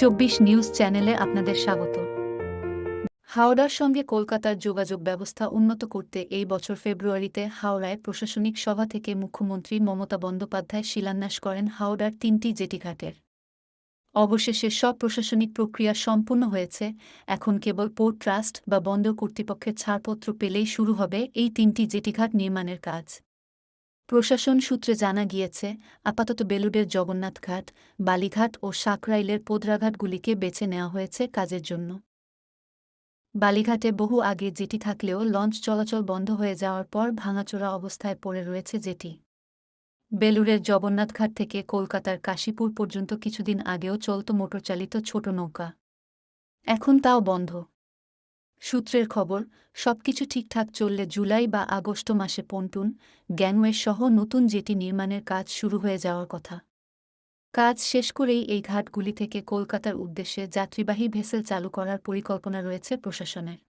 চব্বিশ নিউজ চ্যানেলে আপনাদের স্বাগত। হাওড়ার সঙ্গে কলকাতার যোগাযোগ ব্যবস্থা উন্নত করতে এই বছর ফেব্রুয়ারিতে হাওড়ায় প্রশাসনিক সভা থেকে মুখ্যমন্ত্রী মমতা বন্দ্যোপাধ্যায় শিলান্যাস করেন হাওড়ার তিনটি জেটিঘাটের অবশেষে সব প্রশাসনিক প্রক্রিয়া সম্পূর্ণ হয়েছে। এখন কেবল পোর্ট ট্রাস্ট বা বন্দর কর্তৃপক্ষের ছাড়পত্র পেলেই শুরু হবে এই তিনটি জেটিঘাট নির্মাণের কাজ। প্রশাসন সূত্রে জানা গিয়েছে, আপাতত বেলুড়ের জগন্নাথঘাট, বালিঘাট ও সাকরাইলের পোদরাঘাটগুলিকে বেছে নেওয়া হয়েছে কাজের জন্য। বালিঘাটে বহু আগে জেটি থাকলেও লঞ্চ চলাচল বন্ধ হয়ে যাওয়ার পর ভাঙাচোরা অবস্থায় পড়ে রয়েছে জেটি বেলুড়ের জগন্নাথঘাট থেকে কলকাতার কাশীপুর পর্যন্ত কিছুদিন আগেও চলত মোটরচালিত ছোট নৌকা। এখন তাও বন্ধ। সূত্রের খবর, সবকিছু ঠিকঠাক চললে জুলাই বা আগস্ট মাসে পন্টুন, গ্যাংওয়ে সহ নতুন জেটি নির্মাণের কাজ শুরু হয়ে যাওয়ার কথা। কাজ শেষ করেই এই ঘাটগুলি থেকে কলকাতার উদ্দেশ্যে যাত্রীবাহী ভেসেল চালু করার পরিকল্পনা রয়েছে প্রশাসনের।